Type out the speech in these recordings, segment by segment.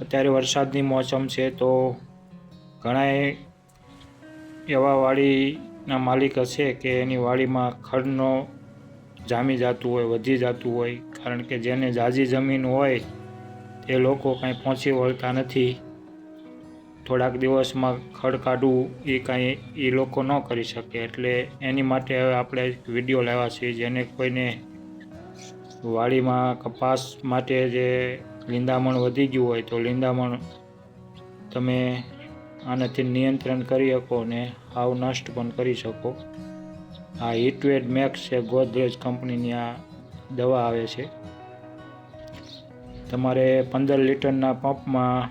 અત્યારે વરસાદની મોસમ છે તો ઘણાએ એવા વાડીના માલિક હશે કે એની વાડીમાં ખડનો જામી જતું હોય, વધી જતું હોય. કારણ કે જેને જાજી જમીન હોય, એ લોકો કાંઈ પહોંચી વળતા નથી. થોડાક દિવસમાં ખડ કાઢવું એ કાંઈ એ લોકો ન કરી શકે. એટલે એની માટે હવે આપણે વીડિયો લાવ્યા છીએ, જેને કોઈને વાડીમાં કપાસ માટે જે લીંદામણ વધી ગયું હોય તો લીંદામણ તમે આનાથી નિયંત્રણ કરી શકો ને હાવ નષ્ટ પણ કરી શકો. આ હિટવેડ મેક્સ છે, ગોદરેજ કંપનીની આ દવા આવે છે. તમારે પંદર લીટરના પંપમાં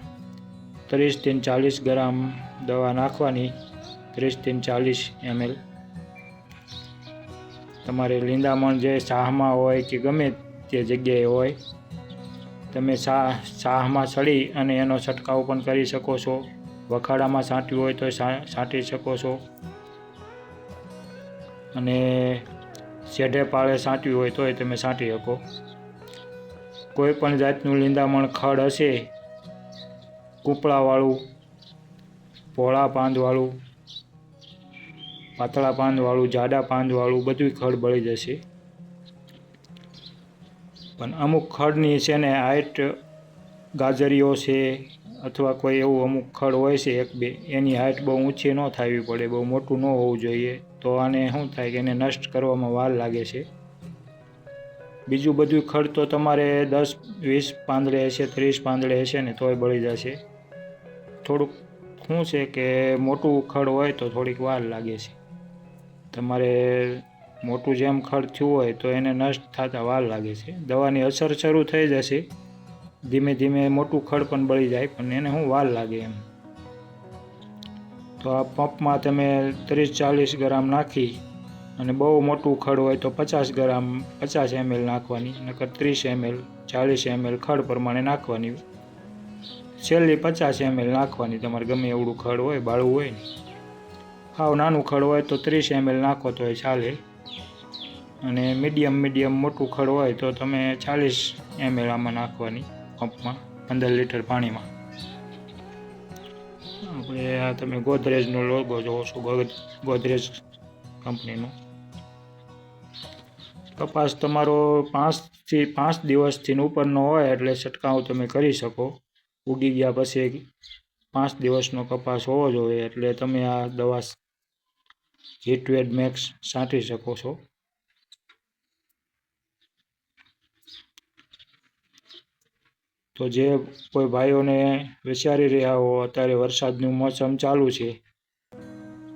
ત્રીસથી ચાલીસ ગ્રામ દવા નાખવાની ત્રીસથી ચાલીસ એમએલ. તમારે લીંદામણ જે શાહમાં હોય કે ગમે તે જગ્યાએ હોય તમે શાહ શાહમાં સળી અને એનો છંટકાવ પણ કરી શકો છો. વખાડામાં છાંટ્યું હોય તો છાંટી શકો છો. અને શેઢે પાળે છાંટ્યું હોય તોય તમે છાંટી શકો. કોઈ પણ જાતનું લીંદામણ ખડ હશે, કૂપળાવાળું, પોળા પાંદવાળું, પાતળા પાંદવાળું, જાડા પાંદવાળું બધું ખડ બળી જશે. પણ અમુક ખડની છે ને હાઈટ ગાજરીઓ છે અથવા કોઈ એવું અમુક ખડ હોય છે એક બે, એની હાઈટ બહુ ઊંચી ન થવી પડે, બહુ મોટું ન હોવું જોઈએ. તો આને શું થાય કે એને નષ્ટ કરવામાં વાર લાગે છે. બીજું બધું ખડ તો તમારે દસ, વીસ પાંદડે હશે, ત્રીસ પાંદડે હશે ને તોય બળી જશે. થોડુંક શું છે કે મોટું ખડ હોય તો થોડીક વાર લાગે છે. તમારે મોટું જેમ ખડ થયું હોય તો એને નષ્ટ થતાં વાર લાગે છે. દવાની અસર શરૂ થઈ જશે. ધીમે ધીમે મોટું ખડ પણ બળી જાય, પણ એને શું વાર લાગે એમ. તો આ પંપમાં તમે ત્રીસ ચાલીસ ગ્રામ નાખી અને બહુ મોટું ખડ હોય તો પચાસ ગ્રામ, પચાસ એમએલ નાખવાની, નકર ત્રીસ એમએલ, ચાલીસ એમએલ ખડ પ્રમાણે નાખવાની. છેલ્લી પચાસ એમએલ નાખવાની, તમારે ગમે એવડું ખડ હોય બાળવું હોય ને. હાવ નાનું ખડ હોય તો ત્રીસ એમએલ નાખો તો એ ચાલે. અને મીડિયમ મીડિયમ મોટું ખડ હોય તો તમે ચાલીસ એમએલ આમાં નાખવાની પંપમાં, પંદર લીટર પાણીમાં. આપણે આ તમે ગોદરેજનો લોગો જોવો છો ગોદરેજ કંપનીનો. કપાસ તમારો પાંચથી, પાંચ દિવસથી ઉપરનો હોય એટલે છંટકાવ તમે કરી શકો. ઉગી ગયા પછી પાંચ દિવસનો કપાસ હોવો જોઈએ એટલે તમે આ દવા હિટવેડ મેક્સ છાંટી શકો છો. તો જે કોઈ ભાઈઓને વિચારી રહ્યા હો અત્યારે વરસાદનું મોસમ ચાલુ છે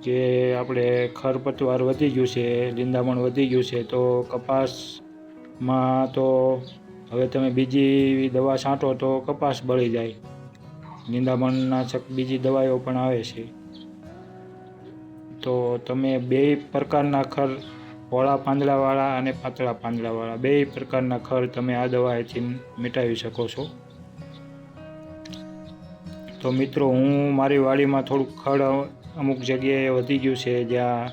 કે આપણે ખરપતવાર વધી ગયું છે, લીંદામણ વધી ગયું છે, તો કપાસમાં તો હવે તમે બીજી દવા છાંટો તો કપાસ બળી જાય. નિંદામણનાશક બીજી દવાઓ પણ આવે છે. તો તમે બે પ્રકારના ખર, પોળા પાંદડાવાળા અને પાતળા પાંદડાવાળા, બે પ્રકારના ખર તમે આ દવાથી મિટાવી શકો છો. તો મિત્રો, હું મારી વાડીમાં થોડુંક ખડ અમુક જગ્યાએ વધી ગયું છે, જ્યાં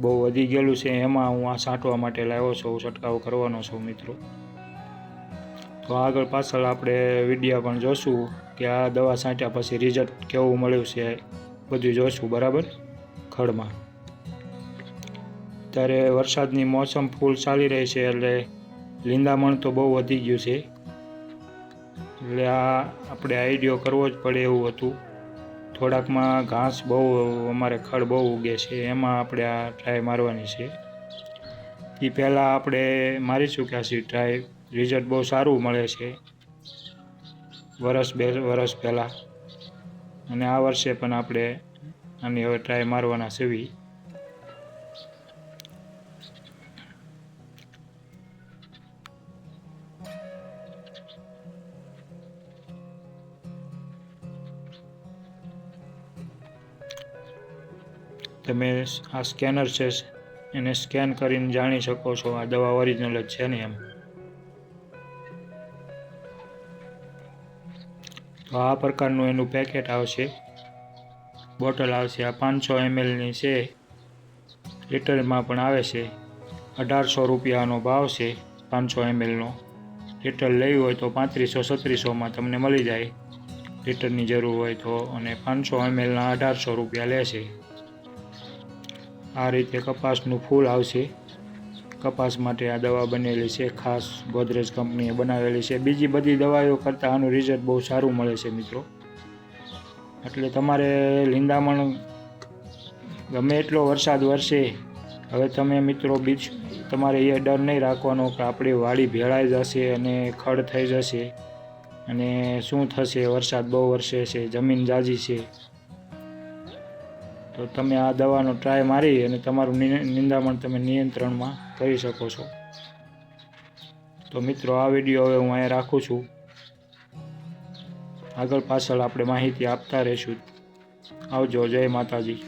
બહુ વધી ગયેલું છે, એમાં હું આ છાંટવા માટે લાવ્યો છું, છંટકાવ કરવાનો છું મિત્રો. તો આગળ પાછળ આપણે વિડીયા પણ જોશું કે આ દવા છાંટ્યા પછી રિઝલ્ટ કેવું મળ્યું છે, બધું જોશું, બરાબર? ખડમાં. ત્યારે વરસાદની મોસમ ફૂલ ચાલી રહી છે, એટલે લીંદામણ તો બહુ વધી ગયું છે. એટલે આ આપણે આઈડિયો કરવો જ પડે એવું હતું. થોડાકમાં ઘાસ બહુ, અમારે ખડ બહુ ઉગે છે, એમાં આપણે આ ટ્રાય મારવાની છે. એ પહેલાં આપણે મારી ચૂક્યા છીએ ટ્રાય રિઝલ્ટ બહુ સારું મળે છે. વરસ બે, વરસ પહેલાં. અને આ વર્ષે પણ આપણે આની હવે ટ્રાય મારવાના સેવી તમે આ સ્કેનર છે, એને સ્કેન કરીને જાણી શકો છો. આ દવા ઓરિજિનલ જ છે ને એમ. તો આ પ્રકારનું એનું પેકેટ આવશે. બોટલ આવશે. આ પાંચસો એમએલની છે. લીટરમાં પણ આવે છે. અઢારસો રૂપિયાનો ભાવ છે પાંચસો એમએલનો. લીટર લેવી હોય તો પાંત્રીસો, છત્રીસોમાં તમને મળી જાય. લીટરની જરૂર હોય તો. અને પાંચસો એમએલના અઢારસો રૂપિયા લેશે આ રીતે કપાસનું ફૂલ આવશે. કપાસ માટે આ દવા બનેલી છે. ખાસ ગોદરેજ કંપનીએ બનાવેલી છે. બીજી બધી દવાઓ કરતાં આનું રિઝલ્ટ બહુ સારું મળે છે મિત્રો. એટલે તમારે લીંદામણ ગમે એટલો વરસાદ વરસે, હવે તમે મિત્રો બીજ તમારે એ ડર નહીં રાખવાનો કે આપણી વાડી ભેળાઈ જશે અને ખડ થઈ જશે. અને શું થશે? વરસાદ બહુ વરસે છે, જમીન જાજી છે. તો તમે આ દવાનો ટ્રાય મારી અને તમારું નિંદામણ તમે નિયંત્રણમાં કરી શકો છો. તો મિત્રો, આ વીડિયો હવે હું અહીંયા રાખું છું. આગળ પાછળ આપણે માહિતી આપતા રહીશું. આવજો, જય માતાજી.